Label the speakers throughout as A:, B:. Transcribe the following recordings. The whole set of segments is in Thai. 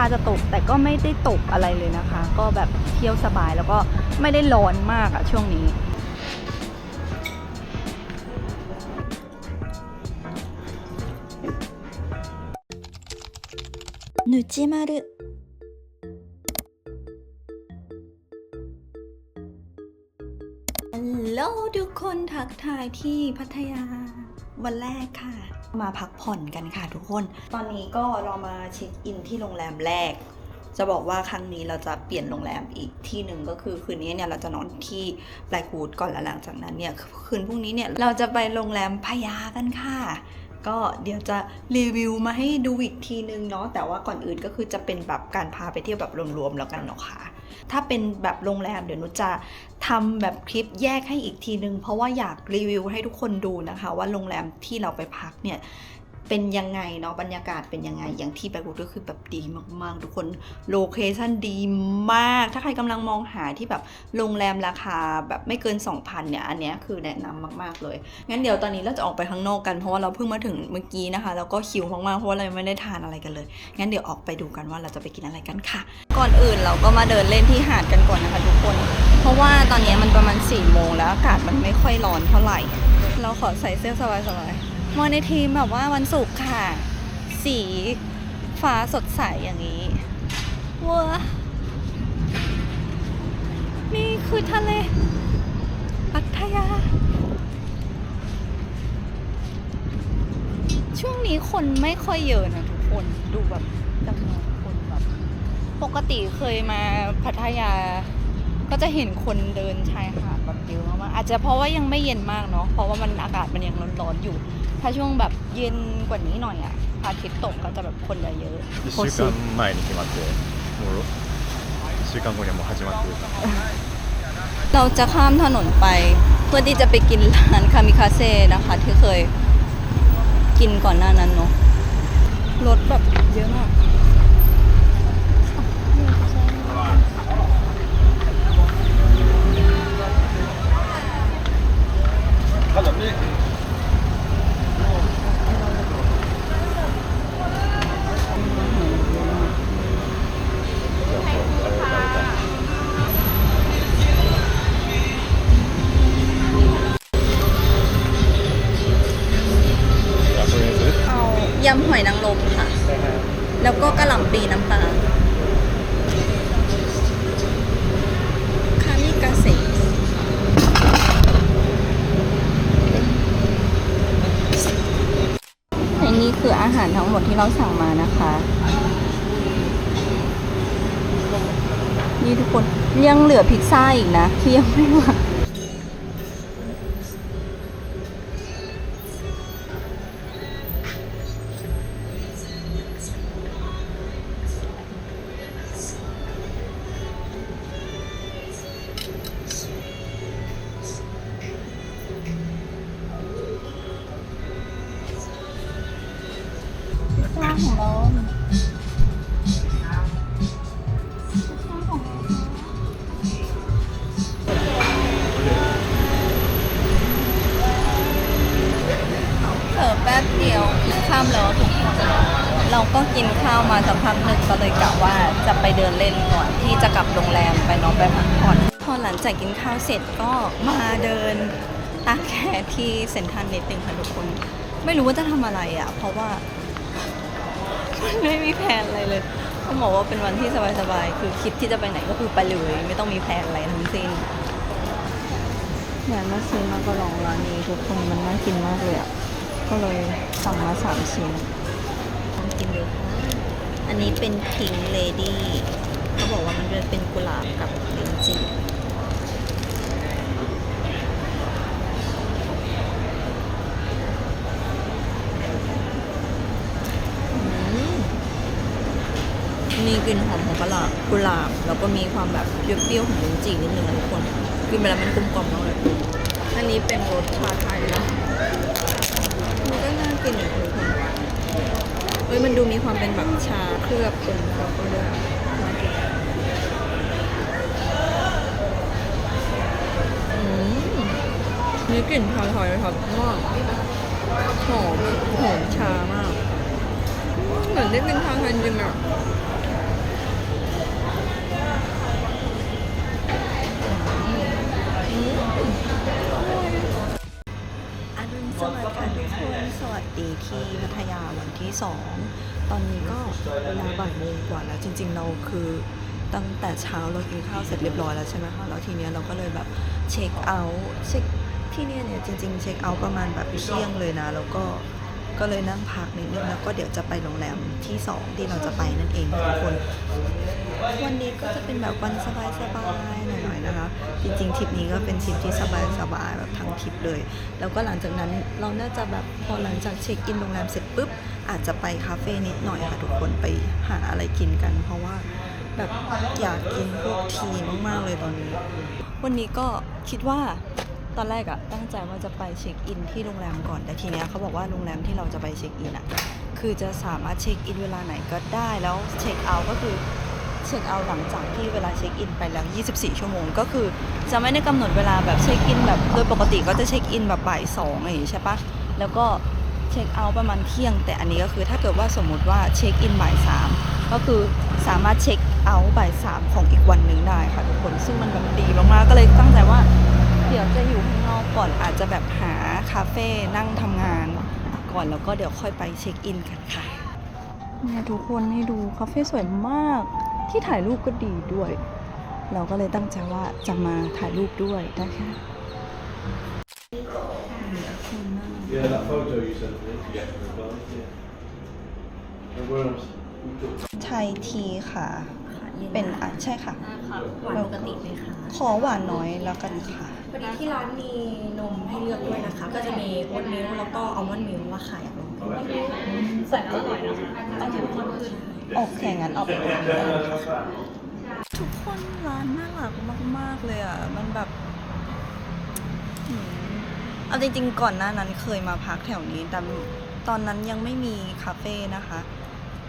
A: าจะตก แต่ก็ไม่ได้ตกอะไรเลยนะคะ ก็แบบเที่ยวสบายแล้วก็ไม่ได้ร้อนมากอะช่วงนี้
B: ぬちまるฮัลโหลทุกคนทักทายที่พัทยา วันแรกค่ะ มาพักผ่อนกันค่ะทุกคน ตอนนี้ก็เรามาเช็คอินที่โรงแรมแรก จะบอกว่าครั้งนี้เราจะเปลี่ยนโรงแรมอีกที่หนึ่งก็คือคืนนี้เนี่ยเราจะนอนที่แบล็กวูดก่อนแล้วหลังจากนั้นเนี่ยคืนพรุ่งนี้เนี่ยเราจะไปโรงแรมพญากันค่ะก็เดี๋ยวจะรีวิวมาให้ดูอีกทีนึงเนาะแต่ว่าก่อนอื่นก็คือจะเป็นแบบการพาไปเที่ยวแบบรวมๆแล้วกันเนาะค่ะ ถ้าเป็นแบบโรงแรมเดี๋ยวนุจะทำแบบคลิปแยกให้อีกทีนึง เพราะว่าอยากรีวิวให้ทุกคนดูนะคะ ว่าโรงแรมที่เราไปพักเนี่ย เป็นยังไงเนาะบรรยากาศเป็นยังไง อย่างที่แบล็กวูดก็คือแบบดีมากๆ ทุกคนโลเคชั่นดีมาก ถ้าใครกำลังมองหาที่แบบโรงแรมราคาแบบไม่เกิน 2,000เนี่ยอันเนี้ยคือแนะนำมาก ๆเลย งั้นเดี๋ยวตอนนี้เราจะออกไปข้างนอกกันเพราะว่าเราเพิ่งมาถึงเมื่อกี้นะคะ แล้วก็หิวมากๆเพราะว่าเราไม่ได้ทานอะไรกันเลย งั้นเดี๋ยวออกไปดูกันว่าเราจะไปกินอะไรกันค่ะ
A: ก่อนอื่นเราก็มาเดินเล่นที่หาดกันก่อนนะคะทุกคน เพราะว่าตอนนี้มันประมาณ4ี่โมงแล้วอากาศมันไม่ค่อยร้อนเท่าไหร่ เราขอใส่เสื้อสบายๆ มาในทีมแบบว่าวันศุกร์ค่ะ สีฟ้าสดใสอย่างนี้ว้านี่คือทะเลพัทยา ช่วงนี้คนไม่ค่อยเยอะนะทุกคนดูแบบจำนวนคนแบบ ปกติเคยมาพัทยา ก็จะเห็นคนเดินชายหาดแบบเยอะมากอาจจะเพราะว่ายังไม่เย็นมากเนาะเพราะว่ามันอากาศมันยังร้อนๆอยู่ ถ้าช่วงแบบเย็นกว่านี้หน่อยอะพระอาทิตย์ตกก็จะแบบคนจะเยอะ
C: 1週間前に決まってもう1週間後にはもう始まってるから
A: เราจะข้ามถนนไป เพื่อที่จะไปกินร้านคามิคาเซ่นะคะ ที่เคยกินก่อนหน้านั้นเนาะรถแบบเยอะมาก มดที่เราสั่งมานะคะ นี่ทุกคนยังเหลือพิซซ่าอีกนะที่ยังไม่มา พิซซ่าของเราเสิร์ฟแป๊บเดียวข้ามแล้วทุกคนเราก็กินข้าวมาสักพักหนึ่งก็เลยกะว่าจะไปเดินเล่นก่อนที่จะกลับโรงแรมไปนอนไปพักผ่อนพอหลังจากกินข้าวเสร็จก็มาเดินตากแดดที่เซ็นทรัลนิดนึงค่ะทุกคน ไม่รู้ว่าจะทำอะไรอะ เพราะว่า ไม่มีแผนอะไรเลยต้องบอกว่าเป็นวันที่สบายๆ คือคิดที่จะไปไหนก็คือไปเลย ไม่ต้องมีแผนอะไรทั้งสิ้นอยากมาซื้อมากระลองร้านนี้ทุกคนมันน่ากินมากเลยอะ ก็เลยสั่งมาสามชิ้นลองกินดูค่ะอันนี้เป็นพิงเลดี้เขาบอกว่ามันจะเป็นกุหลาบกับลิ้นจี่อืม มีกลิ่นหอมของกุหลาบกุหลาบแล้วก็มีความแบบเปรี้ยวๆของลิ้นจี่นิดนึงนะทุกคนกินไปแล้วมันกลมกล่อมมากเลย อันนี้เป็นรสชาไทยนะมันก็น่ากินอยู่ทุกคนเอ้ยมันดูมีความเป็นแบบชาเคลือบเป็นคอฟฟี่ด้วยน่ากินอืมมีกลิ่นชาไทยครับมากหอมหอมชามาก
D: เหมือนได้กินชาไทยจริงอะ
A: ดีที่พัทยาวันที่ 2 ตอนนี้ก็เวลาบ่ายโมงกว่าแล้วจริง ๆ เราคือตั้งแต่เช้าเรากินข้าวเสร็จเรียบร้อยแล้วใช่ไหมคะแล้วทีเนี้ยเราก็เลยแบบเช็คเอาท์เช็คที่เนี่ยเนี่ยจริง ๆ เช็คเอาท์ประมาณแบบเที่ยงเลยนะ แล้วก็ ก็เลยนั่งพักนิดนึงแล้วก็เดี๋ยวจะไปโรงแรมที่2ที่เราจะไปนั่นเองค่ะทุกคน วันนี้ก็จะเป็นแบบวันสบายๆหน่อยๆนะคะ จริงๆทริปนี้ก็เป็นทริปที่สบายๆแบบทั้งทริปเลย แล้วก็หลังจากนั้นเราน่าจะแบบพอหลังจากเช็คอินโรงแรมเสร็จปุ๊บอาจจะไปคาเฟ่นิดหน่อยค่ะทุกคนไปหาอะไรกินกัน เพราะว่าแบบอยากกินพวกทีมากๆเลยตอนนี้ วันนี้ก็คิดว่า ตอนแรกอะตั้งใจว่าจะไปเช็คอินที่โรงแรมก่อน แต่ทีเนี้ยเขาบอกว่าโรงแรมที่เราจะไปเช็คอินอะคือจะสามารถเช็คอินเวลาไหนก็ได้ แล้วเช็คเอาท์ก็คือเช็คเอาท์หลังจากที่เวลาเช็คอินไปแล้ว 24 ชั่วโมง ก็คือจะไม่ได้กำหนดเวลาแบบเช็คอินแบบโดยปกติก็จะเช็คอินแบบบ่ายสองอะไรอย่างงี้ใช่ปะแล้วก็เช็คเอาท์ประมาณเที่ยง แต่อันนี้ก็คือถ้าเกิดว่าสมมุติว่าเช็คอินบ่ายสามก็คือสามารถเช็คเอาท์บ่ายสามของอีกวันหนึ่งได้ค่ะทุกคนซึ่งมันแบบดีมากๆก็เลยตั้งใจว่า เดี๋ยวจะอยู่ข้างนอกก่อนอาจจะแบบหาคาเฟ่นั่งทำงาน ก่อนแล้วก็เดี๋ยวค่อยไปเช็คอินกันค่ะเนี่ยทุกคนให้ดูคาเฟ่สวยมาก ที่ถ่ายรูปก็ดีด้วย เราก็เลยตั้งใจว่าจะมาถ่ายรูปด้วยนะคะ
E: Yeah, that photo you sent me to get as well. Yeah. And where else? We took
A: ไทยทีค่ะ เป็นอะใช่ค่ะ
D: ค่ะหวานปกติไหมคะ
A: ขอหวานน้อยแล้วกันค่ะ
F: พอดีที่ร้านมีนมให้เลือกด้วยนะคะ ก็จะมีโอ๊ตมิลค์แล้วก็อัลมอนด์มิลค์ว่าขายลองกัน
D: ใส่อร่อยนะคะต้องเข้มข้นขึ้น
A: โอเคงั้นเอาไปโอนกันค่ะทุกคนร้านน่ารักมาก ๆ เลยอะ มันแบบหืมเอาจริง ๆ ก่อนหน้านั้นเคยมาพักแถวนี้ แต่ตอนนั้นยังไม่มีคาเฟ่นะคะ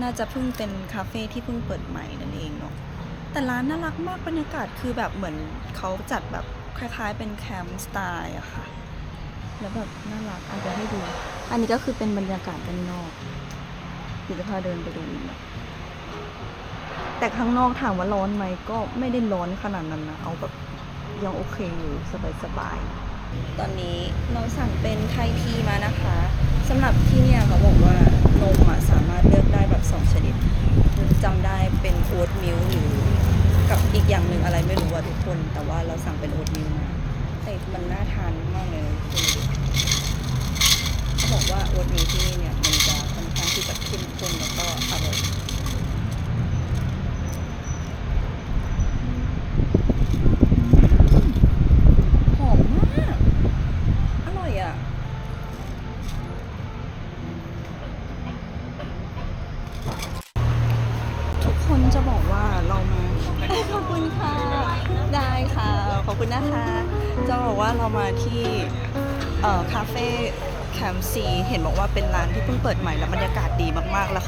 A: น่าจะเพิ่งเป็นคาเฟ่ที่เพิ่งเปิดใหม่นั่นเองเนาะแต่ร้านน่ารักมากบรรยากาศคือแบบเหมือนเขาจัดแบบคล้ายๆ เป็นแคมป์สไตล์อะค่ะ แล้วแบบน่ารักเอาไปให้ดู อันนี้ก็คือเป็นบรรยากาศด้านนอกเดี๋ยวจะพาเดินไปดูอีกนะแต่ข้างนอกถามว่าร้อนไหมก็ไม่ได้ร้อนขนาดนั้นนะเอาแบบยังโอเคอยู่สบายๆตอนนี้เราสั่งเป็นไทยทีมานะคะ สำหรับที่เนี่ยเขาบอกว่านมอะสามารถเลือกได้แบบสองชนิดจำได้เป็นโอ๊ตมิลค์หรือกับอีกอย่างหนึ่งอะไรไม่รู้อะทุกคน แต่ว่าเราสั่งเป็นโอ๊ตมิลค์มาแต่มันน่าทานมากเลยคุณเขาบอกว่าโอ๊ตมิลค์ที่นี่เนี่ยมันจะค่อนข้างที่จะเข้มข้นแล้วก็อร่อย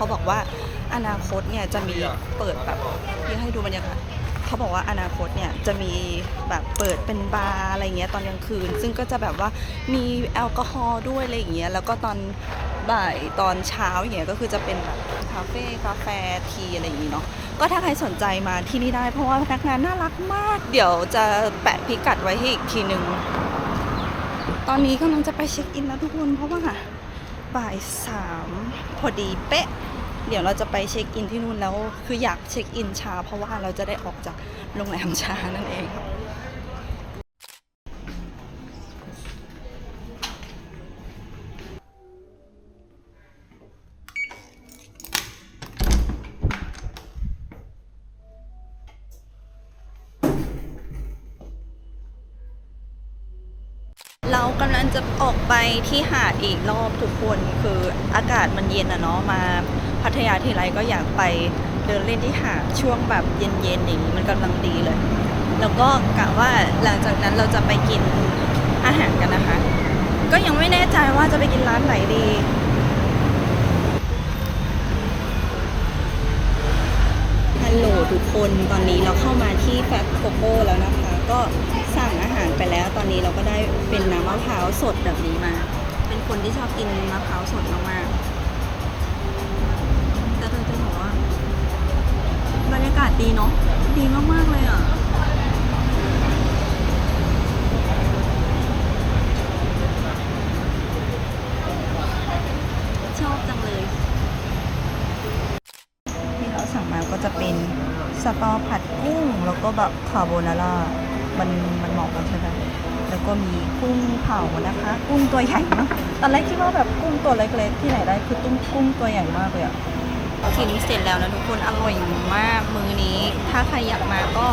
A: เขาบอกว่าอนาคตเนี่ยจะมีเปิดแบบที่ให้ดูบรรยากาศเขาบอกว่าอนาคตเนี่ยจะมีแบบเปิดเป็นบาร์อะไรเงี้ยตอนกลางคืน ซึ่งก็จะแบบว่ามีแอลกอฮอล์ด้วยอะไรอย่างเงี้ยแล้วก็ตอนบ่ายตอนเช้าอย่างเงี้ยก็คือจะเป็นแบบคาเฟ่กาแฟทีอะไรอย่างงี้เนาะก็ถ้าใครสนใจมาที่นี่ได้เพราะว่าพนักงานน่ารักมาก เดี๋ยวจะแปะพิกัดไว้ให้อีกทีหนึ่งตอนนี้กำลังจะไปเช็คอินแล้วทุกคนเพราะว่าบ่ายสามพอดีเป๊ะ เดี๋ยวเราจะไปเช็คอินที่นู่นแล้วคืออยากเช็คอินช้าเพราะว่าเราจะได้ออกจากโรงแรมช้านั่นเองค่ะเรากำลังจะออกไปที่หาดอีกรอบทุกคนคืออากาศมันเย็นอะเนาะมา พัทยาทีไรก็อยากไปเดินเล่นที่หาดช่วงแบบเย็นๆอย่างนี้มันกำลังดีเลย แล้วก็กะว่าหลังจากนั้นเราจะไปกินอาหารกันนะคะ ก็ยังไม่แน่ใจว่าจะไปกินร้านไหนดีฮัลโหลทุกคนตอนนี้เราเข้ามาที่แฟตโคโก้แล้วนะคะ ก็สั่งอาหารไปแล้ว ตอนนี้เราก็ได้เป็นน้ำมะพร้าวสดแบบนี้มา เป็นคนที่ชอบกินมะพร้าวสดมากๆ รรยากาศดีเนาะดีมากๆเลยอะชอบจังเลยที่เราสั่งมาก็จะเป็นสตอผัดกุ้ง แล้วก็แบบคาโบนาร่ามันมันเหมาะกันใช่ไหมแล้วก็มีกุ้งเผานะคะ กุ้งตัวใหญ่มากตอนแรกคิดว่าแบบกุ้งตัวเล็กๆที่ไหนได้คือตุ้งกุ้งตัวใหญ่มากเลยอะ กินเสร็จแล้วนะทุกคนอร่อยมากมื้อนี้ ถ้าใครอยากมาก็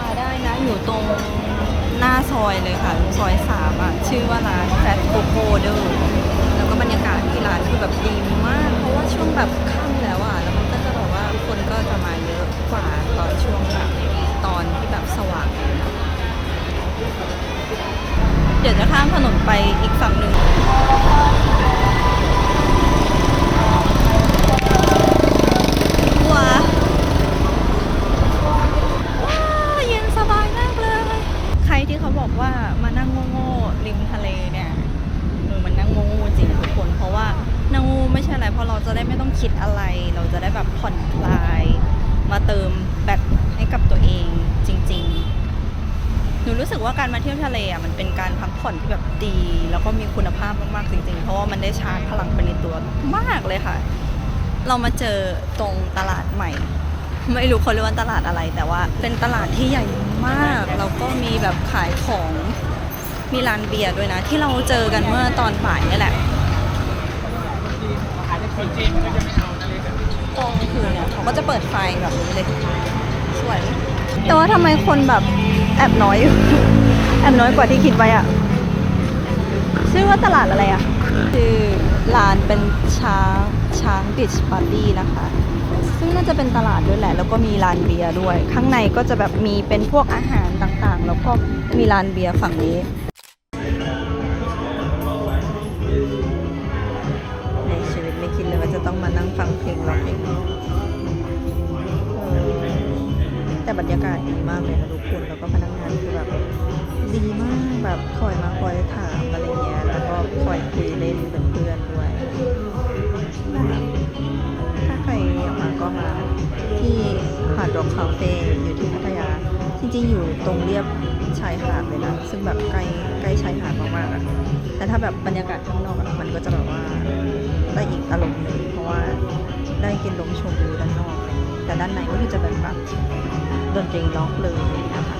A: มาได้นะ อยู่ตรงหน้าซอยเลยค่ะซอยสามอะ ชื่อว่าร้านแฟตโกโก้เดอร์แล้วก็บรรยากาศที่ร้านคือแบบดีมาก เพราะว่าช่วงแบบ รู้สึกว่าการมาเที่ยวทะเลอะมันเป็นการพักผ่อนที่แบบดี แล้วก็มีคุณภาพมากๆจริงๆ เพราะว่ามันได้ชาร์จพลังไปในตัวมากเลยค่ะ เรามาเจอตรงตลาดใหม่ ไม่รู้เขาเรียกว่าตลาดอะไร แต่ว่าเป็นตลาดที่ใหญ่มากแล้วก็มีแบบขายของมีร้านเบียร์ด้วยนะ ที่เราเจอกันเมื่อตอนบ่ายนี่แหละตอนกลางคืนเนี่ยเขาก็จะเปิดไฟแบบนี้เลยสวยแต่ว่าทำไมคนแบบ แอบน้อยอยู่ แอบน้อยกว่าที่คิดไว้อะชื่อว่าตลาดอะไรอะคือร้านเป็นช้างช้างบิชปาร์ตี้นะคะ ซึ่งน่าจะเป็นตลาดด้วยแหละ แล้วก็มีร้านเบียร์ด้วย ข้างในก็จะแบบมีเป็นพวกอาหารต่างๆ แล้วก็มีร้านเบียร์ฝั่งนี้ คาเฟ่อยู่ที่พัทยา จริงๆ อยู่ตรงเรียบชายหาดเลยนะ ซึ่งแบบใกล้ใกล้ชายหาดมากๆอะแต่ถ้าแบบบรรยากาศข้างนอกอะมันก็จะแบบว่าได้อีกอารมณ์หนึงเพราะว่าได้กินลมชมวิวด้านนอก แต่ด้านในก็คือจะเป็นแบบดนตรีล็อกเลยนะคะ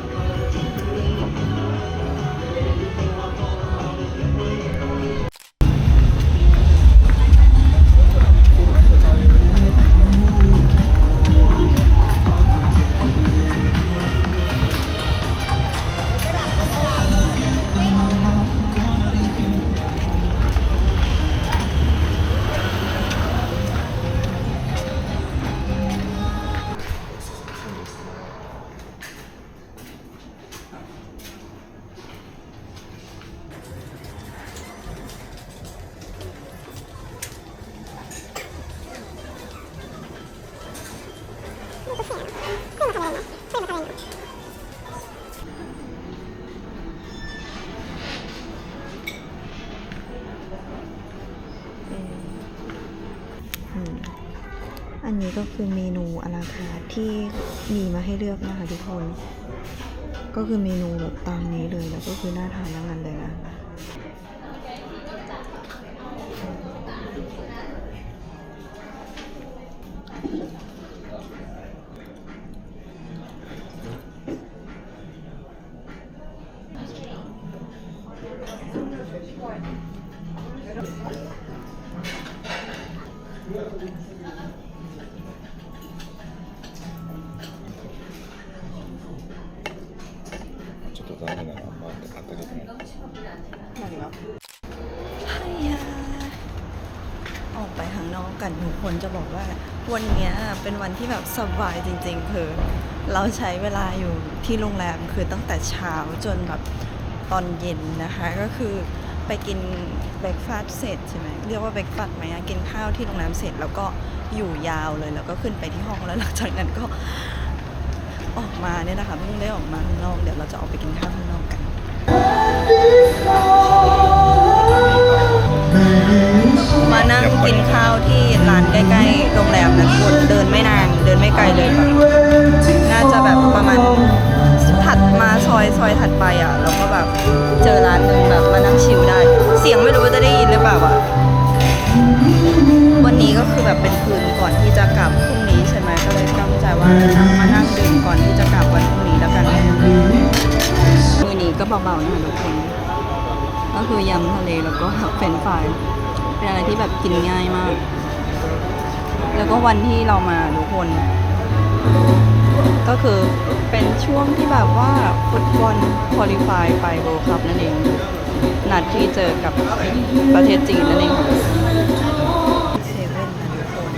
A: นี้ก็คือเมนูอลาคาทที่มีมาให้เลือกนะคะทุกคน ก็คือเมนูแบบตามนี้เลยแล้วก็คือน่าทานทั้งนั้นเลยนะ คนจะบอกว่าวันนี้เป็นวันที่แบบสบายจริง ๆ คือ เราใช้เวลาอยู่ที่โรงแรมคือตั้งแต่เช้าจนแบบตอนเย็นนะคะ ก็คือไปกินเบรกฟาสต์เสร็จใช่ไหมเรียกว่าเบรกฟาสต์ไหมกินข้าวที่โรงแรมเสร็จแล้วก็อยู่ยาวเลยแล้วก็ขึ้นไปที่ห้องแล้วหลังจากนั้นก็ออกมาเนี่ยนะคะเพิ่งได้ออกมาข้างนอกเดี๋ยวเราจะออกไปกินข้าวข้างนอกกัน มานั่งกินข้าวที่ร้านใกล้ๆโรงแรมนะทุกคนเดินไม่นานเดินไม่ไกลเลยแบบน่าณถัดมาซอยซอยถัดไปอะเราก็แบบเจอร้านหนึ่งแบบมานั่งชิลได้ เสียงไม่รู้ว่าจะได้ยินหรือเปล่าอะวันนี้ก็คือแบบเป็นคืนก่อนที่จะกลับพรุ่งนี้ใช่ไหมก็เลยตั้งใจว่าจะมานั่งดื่มก่อนที่จะกลับวันพรุ่งนี้แล้วกันมือนี้ก็เบาๆนะทุกคน ก็คือยำทะเลแล้วก็เฟรนฟรายเป็นอะไรที่แบบกินง่ายมาก แล้วก็วันที่เรามาทุกคน ก็คือเป็นช่วงที่แบบว่าฟุตบอลคุริฟายไปโวคัพนั่นเอง นัดที่เจอกับประเทศจีนนั่นเองเซเว่นนะทุกคน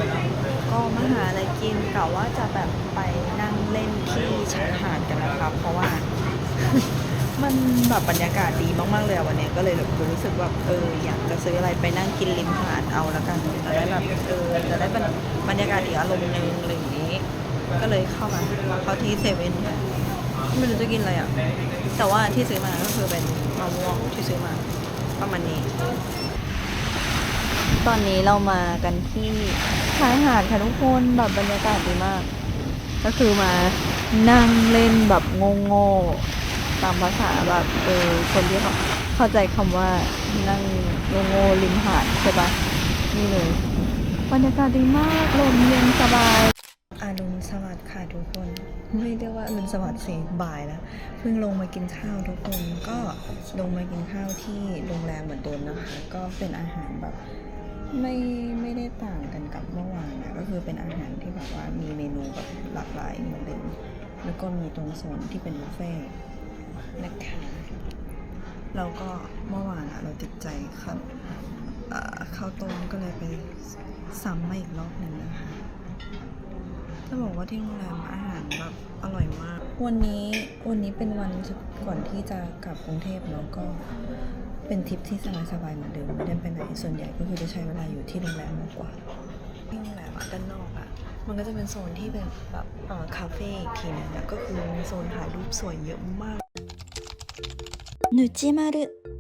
A: ก็มาหาอะไรกินกะว่าจะแบบไปนั่งเล่นที่ชายหาดกันนะครับ เพราะว่า มันแบบบรรยากาศดีมาก ๆ เลยอะวันเนี้ยก็เลยแบบรู้สึกแบบเอออยากจะซื้ออะไรไปนั่งกินริมหาดเอาแล้วกันจะได้แบบเออจะได้เป็นบรรยากาศอีกอารมณ์หนึงอะไรอย่างนี้ ก็เลยเข้ามาเข้าที่เซเว่นไม่รู้จะกินอะไรอะแต่ว่าที่ซื้อมาก็คือเป็นมะม่วงที่ซื้อมาประมาณนี้ ตอนนี้เรามากันที่ชายหาดค่ะทุกคนแบบบรรยากาศดีมาก ก็คือมานั่งเล่นแบบโง่ๆ ตามภาษาแบบเออคนที่เขาเข้าใจคำว่านั่งโง่ริมหาดใช่ปะนี่เลยบรรยากาศดีมากลมเย็นสบายอรุณสวัสดิ์ค่ะทุกคน ไม่เรียกว่าอรุณสวัสดิ์สิบ่ายแล้วเพิ่งลงมากินข้าวทุกคนก็ลงมากินข้าวที่โรงแรมเหมือนเดิมนะคะ ก็เป็นอาหารแบบไม่ไม่ได้ต่างกันกับเมื่อวานนะก็คือเป็นอาหารที่แบบว่ามีเมนูแบบหลากหลายเหมือนเดิมแล้วก็มีตรงโซนที่เป็นบุฟเฟ่ นะคะ แล้วก็เมื่อวานอะเราติดใจข้าวข้าวต้มก็เลยไปซ้ำมาอีกรอบหนึ่งนะคะ จะบอกว่าที่โรงแรมอาหารแบบอร่อยมาก วันนี้วันนี้เป็นวันก่อนที่จะกลับกรุงเทพเนาะก็เป็นทริปที่สบายๆเหมือนเดิมไม่ได้ไปไหนส่วนใหญ่ก็คือจะใช้เวลาอยู่ที่โรงแรมมากกว่าที่โรงแรมด้านนอกอะมันก็จะเป็นโซนที่เป็นแบบคาเฟ่อีกทีนึงอะก็คือโซนถ่ายรูปสวยเยอะมาก
G: ぬちまる。